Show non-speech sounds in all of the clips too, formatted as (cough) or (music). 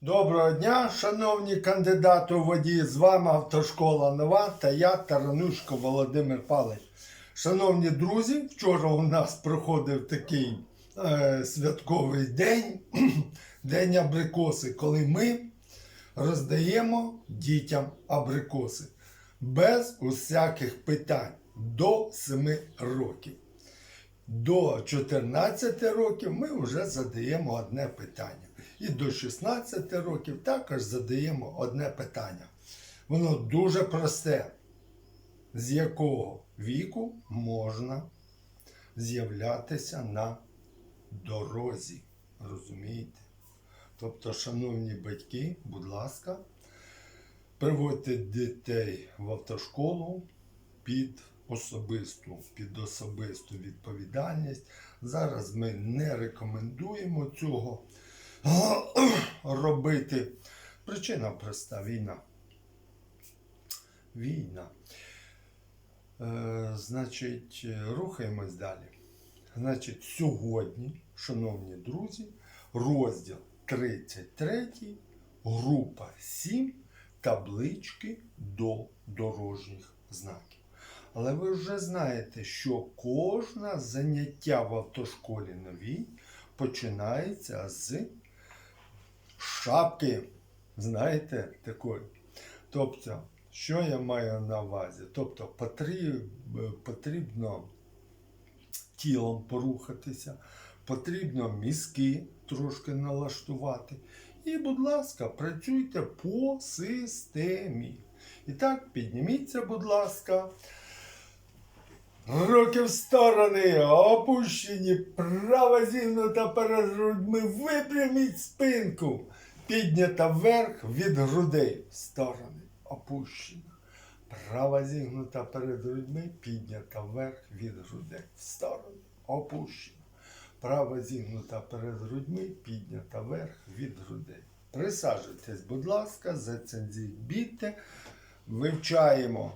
Доброго дня, шановні кандидати у водії. З вами автошкола Нова та я, Таранушко Володимир Павлович. Шановні друзі, вчора у нас проходив такий е, святковий день, (clears throat) день абрикоси, коли ми роздаємо дітям абрикоси без усяких питань до 7 років. До 14 років ми вже задаємо одне питання. І до 16 років також задаємо одне питання. Воно дуже просте. З якого віку можна з'являтися на дорозі? Розумієте? Тобто, шановні батьки, будь ласка, приводьте дітей в автошколу під особисту, під особисту відповідальність. Зараз ми не рекомендуємо цього (coughs) робити. Причина проста війна. Війна. Е, значить, рухаємось далі. Значить, сьогодні, шановні друзі, розділ 33, група 7, таблички до дорожніх знаків. Але ви вже знаєте, що кожне заняття в автошколі новій починається з шапки. Знаєте, такої. Тобто, що я маю на увазі? Тобто, потріб, потрібно тілом порухатися, потрібно мізки трошки налаштувати. І, будь ласка, працюйте по системі. І так, підніміться, будь ласка. Руки в сторони, опущені, права зігнута перед грудьми, випряміть спинку. Піднята вверх від грудей. В сторони, опущена. Права зігнута перед грудьми, піднята вверх від грудей. В сторони, опущена. Права зігнута перед грудьми, піднята вверх від грудей. Присаджуйтесь, будь ласка, зацензібійте, вивчаємо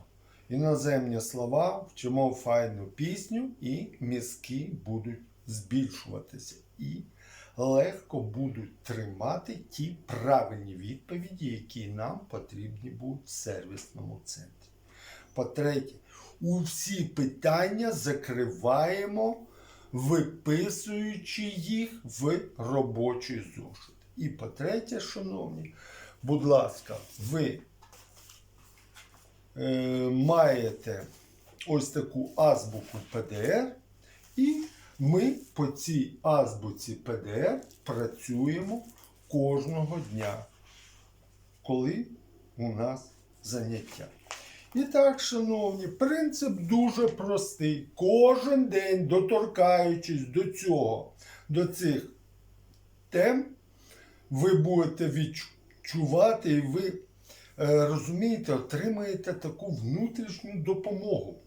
іноземні слова, вчимо файну пісню, і мізки будуть збільшуватися. І легко будуть тримати ті правильні відповіді, які нам потрібні будуть в сервісному центрі. По-третє, усі питання закриваємо, виписуючи їх в робочий зошит. І по-третє, шановні, будь ласка, ви маєте ось таку азбуку ПДР, і ми по цій азбуці ПДР працюємо кожного дня, коли у нас заняття. І так, шановні, принцип дуже простий. Кожен день, доторкаючись до цього, до цих тем, ви будете відчувати і ви е, розумієте, отримаєте таку внутрішню допомогу.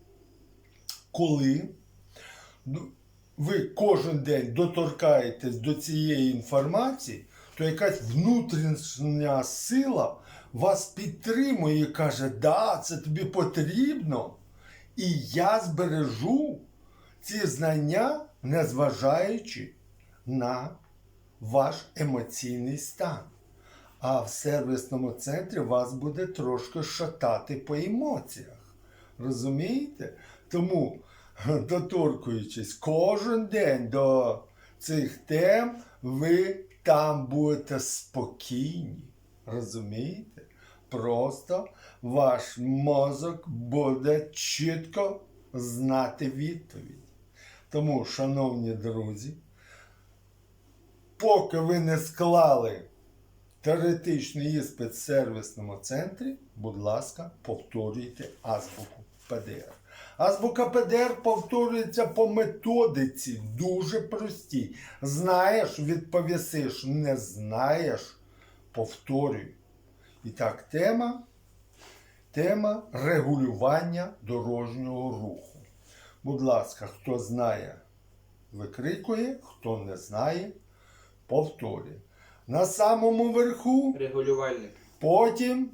Коли ну, ви кожен день доторкаєтесь до цієї інформації, то якась внутрішня сила вас підтримує і каже, да, це тобі потрібно. І я збережу ці знання, незважаючи на ваш емоційний стан. А в сервісному центрі вас буде трошки шатати по емоціях. Розумієте? Тому, доторкуючись кожен день до цих тем, ви там будете спокійні. Розумієте? Просто ваш мозок буде чітко знати відповідь. Тому, шановні друзі, поки ви не склали теоретичний іспит в сервісному центрі, будь ласка, повторюйте азбуку ПДР. Азбука ПДР повторюється по методиці дуже простій. Знаєш, відповісиш, не знаєш, повторюй. І так, тема, тема регулювання дорожнього руху. Будь ласка, хто знає, викрикує, хто не знає, повторює. На самому верху, Регулювальник, потім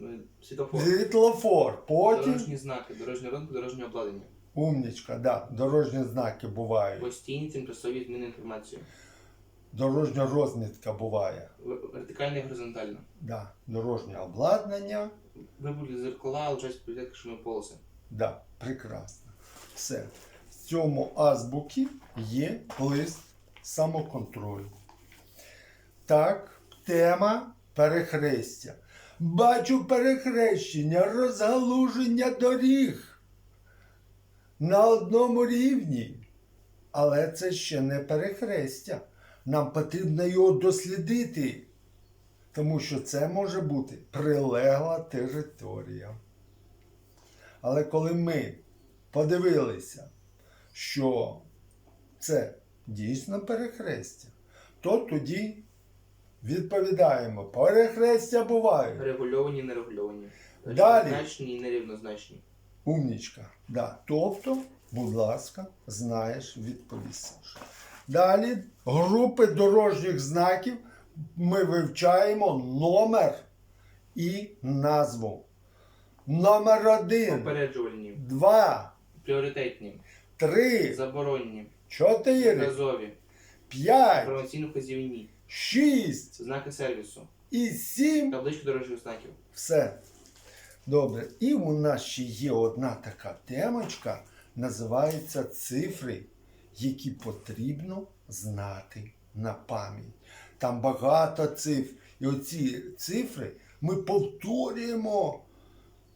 е, світофор, світлофор, потім дорожні знаки, дорожній ринок, дорожнє обладнання, умнічка, да, дорожні знаки бувають. постійні тимчасові зміни інформації, дорожня розмітка буває. В- Вертикально і горизонтально. Да. Дорожнє обладнання. Вибули зеркала, лежать політетки, що ми полоси. Да, прекрасно. Все. В цьому азбуці є лист самоконтролю. Так, тема перехрестя. Бачу перехрещення, розгалуження доріг на одному рівні. Але це ще не перехрестя. Нам потрібно його дослідити, тому що це може бути прилегла територія. Але коли ми подивилися, що це дійсно перехрестя, то тоді відповідаємо, перехрестя бувають. Регульовані, нерегульовані. Далі. Рівнозначні і нерівнозначні. Умнічка. Да. Тобто, будь ласка, знаєш, відповісиш. Далі групи дорожніх знаків ми вивчаємо номер і назву. Номер один, Попереджувальні, два, пріоритетні, три, заборонні, чотири, наказові, п'ять, інформаційно-вказівні, шість знаки сервісу, і сім. таблички дорожніх знаків. Все. Добре. І у нас ще є одна така темочка, називається цифри, які потрібно знати на пам'ять. Там багато цифр. І оці цифри ми повторюємо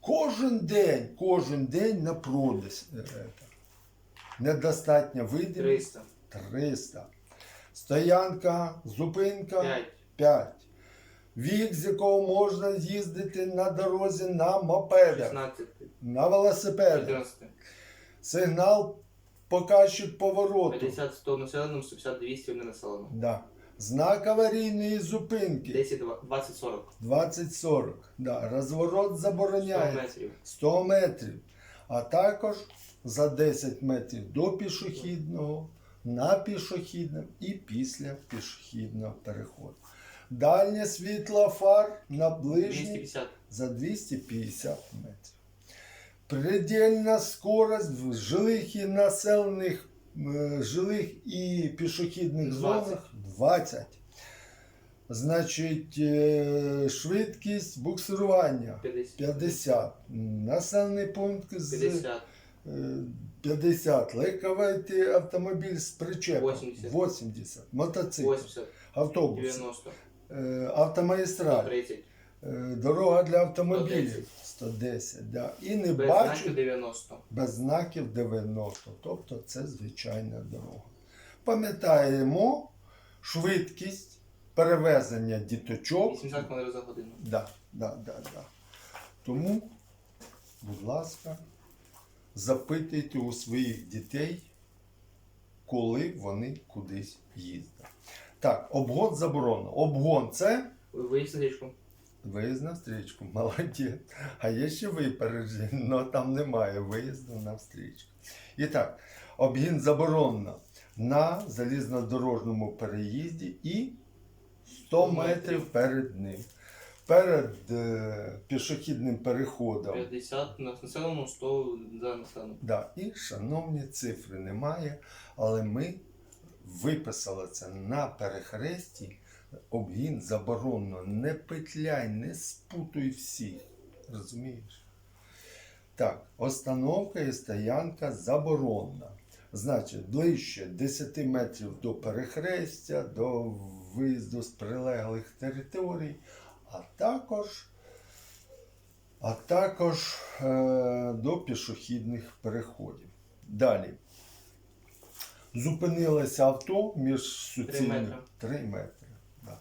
кожен день, кожен день на продаж. Недостатньо видимість 300, 300. Стоянка, зупинка 5, 5. Вік, з якого можна їздити на дорозі на мопедах, 16, на велосипедах. 14, Сигнал показчик повороту. 50, 100 населеним, 150, 200 не населено. Да. Знак аварійної зупинки 10, 20, 40, 20-40. Да. Розворот 100 метрів, 100 метрів. А також за 10 метрів до пішохідного, на пішохідному і після пішохідного переходу. Дальнє світло фар на ближній 250, за 250 метрів. Предельна скорость в жилих і населених е, жилих і пішохідних 20. зонах 20. Значить, е, швидкість буксирування 50, 50. Населений пункт з 50, е, 50. Легковий автомобіль з причепом 80. 80. Мотоцикл, 80, автобус, 90, е, автомагістраль. 130, Е, Дорога для автомобілів 110. 110, да. І не без бачу знаків 90. без знаків 90. Тобто це звичайна дорога. Пам'ятаємо швидкість перевезення діточок. 80 км за годину. Да, да, да, да. Тому, будь ласка, запитуйте у своїх дітей, коли вони кудись їздять. Так, обгон заборонено. Обгон це Виїзд на річку. Виїзд на стрічку, (laughs) молодець. А є ще випередження, але (laughs) там немає виїзду на стрічку. І так, обгін заборонено на залізнодорожньому переїзді і 100 метрів перед ним. Перед е, пішохідним переходом. 50 на населеному, 100 за населеним. Да, і шановні цифри немає, але ми виписали це на перехресті. Обгін заборонено. Не петляй, не спутуй всіх. Розумієш? Так, остановка і стоянка заборонена. Значить, ближче 10 метрів до перехрестя, до виїзду з прилеглих територій, а також а також е, до пішохідних переходів. Далі. Зупинилося авто між суцільними метри. 3 метри. Да.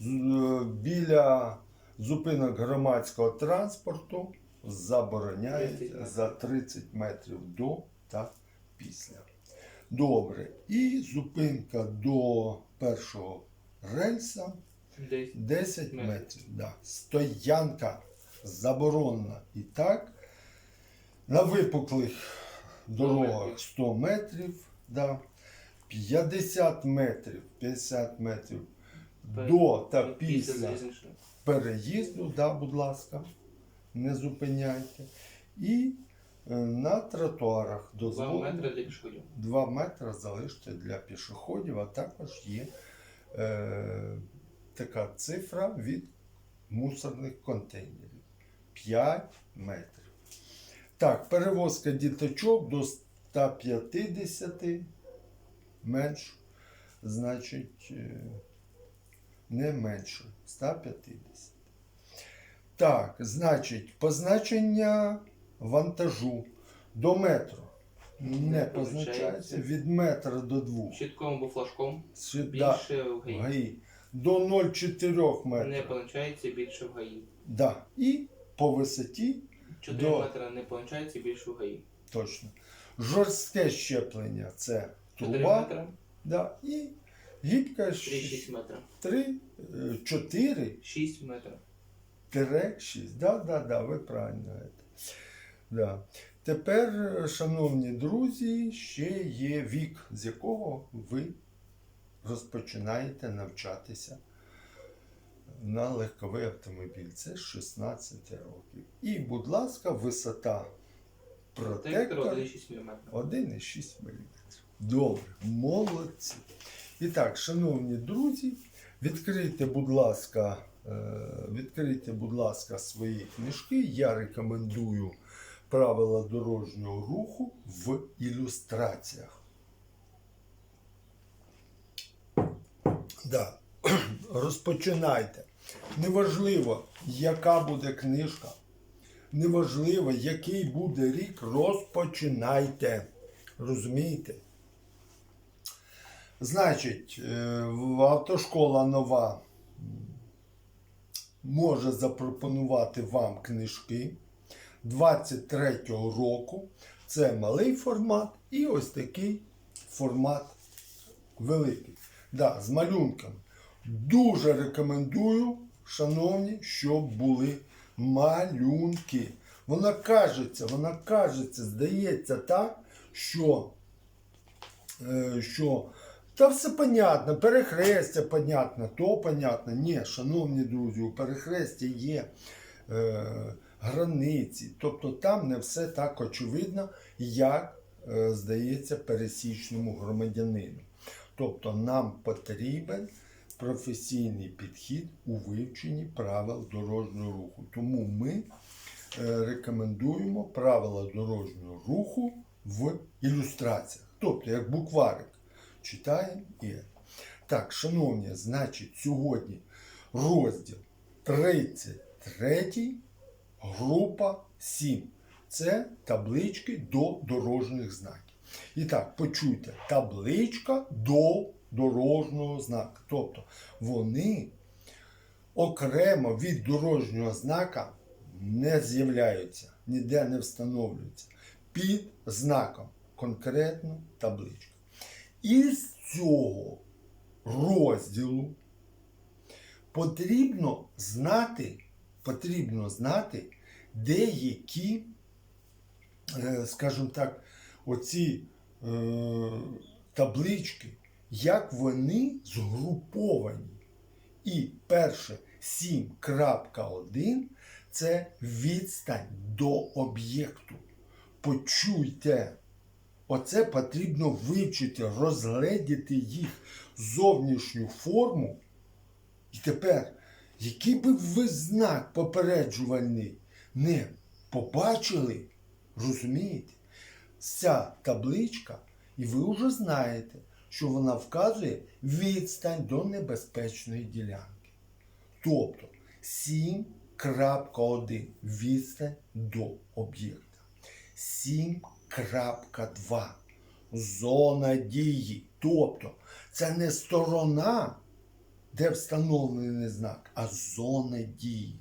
З- е, Біля зупинок громадського транспорту забороняється за 30 метрів до та після. Добре. І зупинка до першого рельса Десь 10 Метрів. метрів. Да. Стоянка заборонена. І так, на випуклих дорогах 100 метрів, да. 50 метрів, 50 метрів до та після переїзду, да, будь ласка, не зупиняйте. І е, на тротуарах 2 метри для пішоходів. 2 метри залиште для пішоходів, а також є е, така цифра від мусорних контейнерів. 5 метрів. Так, перевозка діточок до 150 менш, значить, е, не менше 150. Так, значить, позначення вантажу до метру не позначається від метра до двох. Щитком або флажком да, більше в в. ГАІ. До 0,4 метра. Не метрів. позначається більше в гаї. Да. І по висоті 4 До. метри не позначається більше в гаї. точно. Жорстке щеплення це 4 труба. метри, Да. І гібка 3-6 метрів. 3, 4 6 метрів. тире 6. Да, да, да, ви правильно. говорите. Да. Тепер, е, шановні друзі, ще є вік, з якого ви розпочинаєте навчатися на легковий автомобіль. Це 16 років. І, будь ласка, висота Протектор протектора 1,6 мм. Добре, молодці. І так, шановні друзі, відкрийте, будь ласка, е, відкрийте, будь ласка, свої книжки. Я рекомендую правила дорожнього руху в ілюстраціях. Да. (clears throat) Розпочинайте. Неважливо, яка буде книжка. Неважливо, який буде рік, розпочинайте. Розумієте? Значить, е, автошкола нова може запропонувати вам книжки 23-го року. Це малий формат і ось такий формат великий. Да, з малюнками. Дуже рекомендую, шановні, щоб були малюнки. Вона кажеться, вона кажеться, здається так, що, е, що та все понятно, перехрестя понятно, то понятно. Ні, шановні друзі, у перехресті є е, границі. Тобто там не все так очевидно, як е, здається пересічному громадянину. Тобто нам потрібен професійний підхід у вивченні правил дорожнього руху. Тому ми е, рекомендуємо правила дорожнього руху в ілюстраціях. Тобто, як букварик. Читаємо і. Так, шановні, значить, сьогодні розділ 33, група 7. Це таблички до дорожніх знаків. І так, почуйте, табличка до дорожнього знака. Тобто вони окремо від дорожнього знака не з'являються, ніде не встановлюються. Під знаком конкретно табличка. Із цього розділу потрібно знати, потрібно знати деякі, е, скажімо так, оці е, таблички, як вони згруповані. І перше 7.1 це відстань до об'єкту. Почуйте, оце потрібно вивчити, розгледіти їх зовнішню форму. І тепер, який би ви знак попереджувальний не побачили, розумієте, ця табличка, і ви вже знаєте, що вона вказує відстань до небезпечної ділянки. Тобто 7.1 відстань до об'єкта. 7.2 зона дії. Тобто це не сторона, де встановлений знак, а зона дії.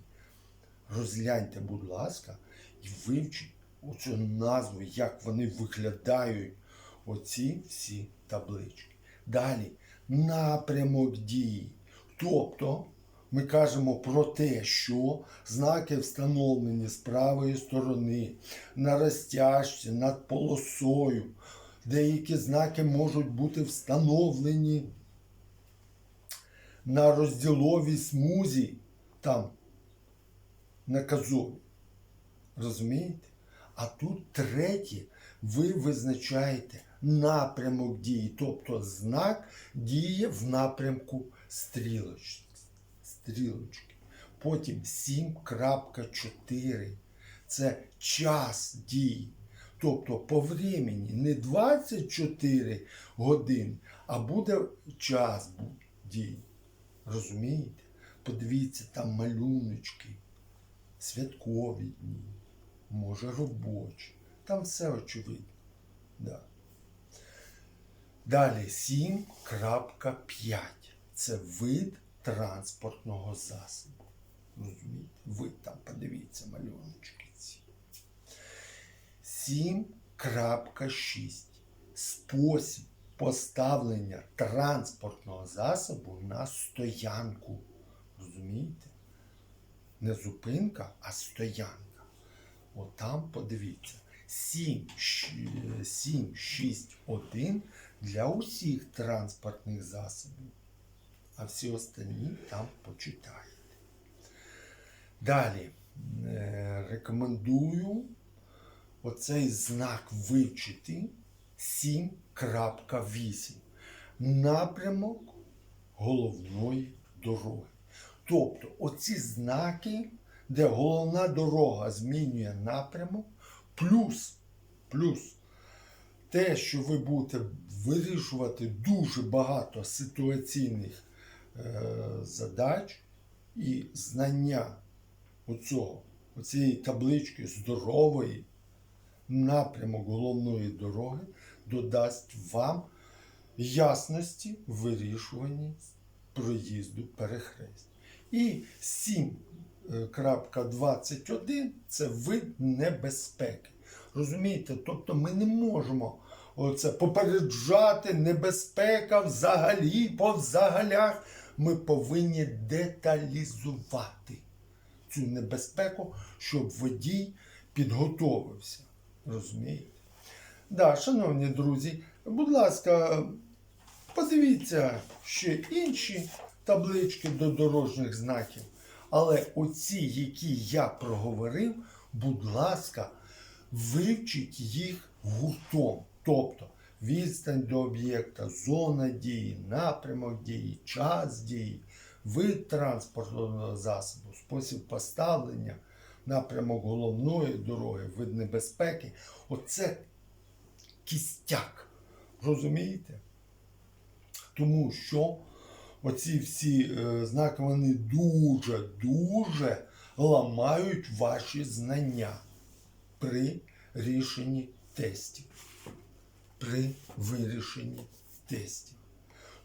Розгляньте, будь ласка, і вивчіть оцю назву, як вони виглядають, оці всі таблички. Далі напрямок дії. Тобто ми кажемо про те, що знаки встановлені з правої сторони, на розтяжці, над полосою. Деякі знаки можуть бути встановлені на розділовій смузі, там, наказові. Розумієте? А тут третє, ви визначаєте напрямок дії, тобто знак діє в напрямку стрілоч, стрілочки. Потім 7.4. Це час дії. Тобто по времени не 24 години, а буде час дії. Розумієте? Подивіться, там малюночки, святкові дні, може робочі. Там все очевидно. Да. Далі 7.5. Це вид транспортного засобу. Розумієте? Ви там подивіться малюночки ці. 7.6. Спосіб поставлення транспортного засобу на стоянку. Розумієте? Не зупинка, а стоянка. От там подивіться. 7, 7, 6, 1 для усіх транспортних засобів. А всі остальні там почитаєте. Далі е, рекомендую оцей знак вивчити 7.8. Напрямок головної дороги. Тобто оці знаки, де головна дорога змінює напрямок, плюс, плюс те, що ви будете вирішувати дуже багато ситуаційних е, задач і знання оцього, оцієї таблички здорової напрямок головної дороги додасть вам ясності вирішуванні проїзду перехрест. І 7.21 це вид небезпеки. Розумієте? Тобто ми не можемо оце попереджати небезпека взагалі, по взагалях. Ми повинні деталізувати цю небезпеку, щоб водій підготовився. Розумієте? Да, шановні друзі, будь ласка, подивіться ще інші таблички до дорожніх знаків. Але оці, які я проговорив, будь ласка, вивчіть їх гуртом. Тобто відстань до об'єкта, зона дії, напрямок дії, час дії, вид транспортного засобу, спосіб поставлення, напрямок головної дороги, вид небезпеки. Оце кістяк. Розумієте? Тому що оці всі е, знаки вони дуже-дуже ламають ваші знання при рішенні тестів. При вирішенні тестів.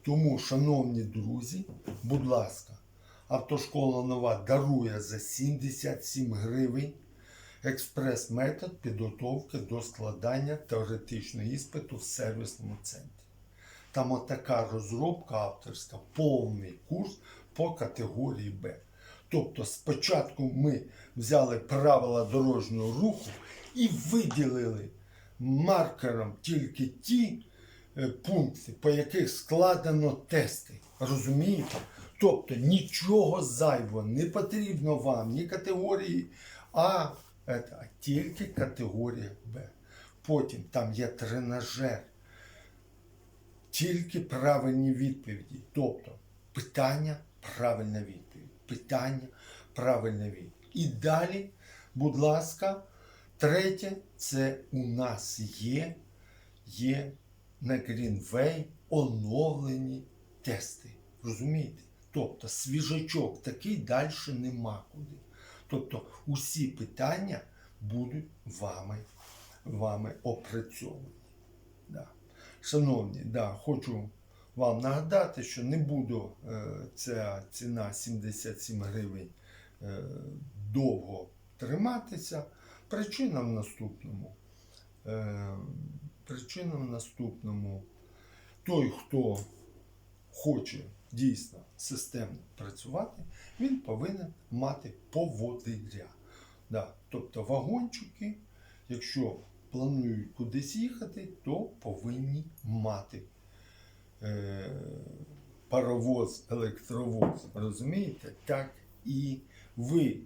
Тому, шановні друзі, будь ласка, автошкола нова дарує за 77 гривень експрес-метод підготовки до складання теоретичного іспиту в сервісному центрі. Там отака розробка авторська, повний курс по категорії Б. Тобто спочатку ми взяли правила дорожнього руху і виділили маркером тільки ті е, пункти, по яких складено тести. Розумієте? Тобто нічого зайвого не потрібно вам, ні категорії А, а тільки категорія Б. Потім там є тренажер. Тільки правильні відповіді. Тобто питання, правильна відповідь. Питання, правильна відповідь. І далі, будь ласка, третє, це у нас є, є на Greenway оновлені тести. Розумієте? Тобто свіжачок такий далі нема куди. Тобто усі питання будуть вами, вами опрацьовані. Да. Шановні, да, хочу вам нагадати, що не буду е, ця ціна 77 гривень е, довго триматися. Причина в наступному. Е, причина в наступному. Той, хто хоче дійсно системно працювати, він повинен мати поводиря. Да. Тобто вагончики, якщо планують кудись їхати, то повинні мати е, паровоз, електровоз. Розумієте? Так і ви,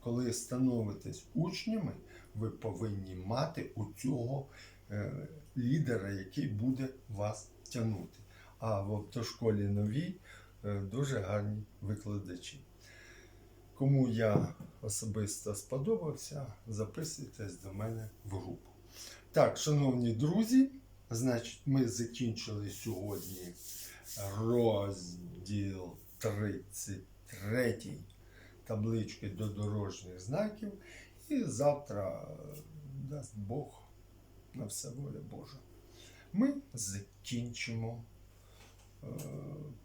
коли становитесь учнями, ви повинні мати у цього е, лідера, який буде вас тягнути. А в автошколі новій е, дуже гарні викладачі. Кому я особисто сподобався, записуйтесь до мене в групу. Так, шановні друзі, значить, ми закінчили сьогодні розділ 33 таблички до дорожніх знаків. І завтра, е, дасть Бог, на все воля Божа. Ми закінчимо е,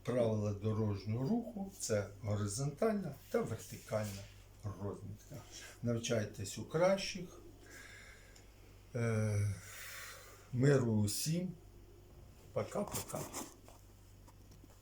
правила дорожнього руху. Це горизонтальна та вертикальна розмітка. Навчайтесь у кращих. Е, миру усім. Пока-пока.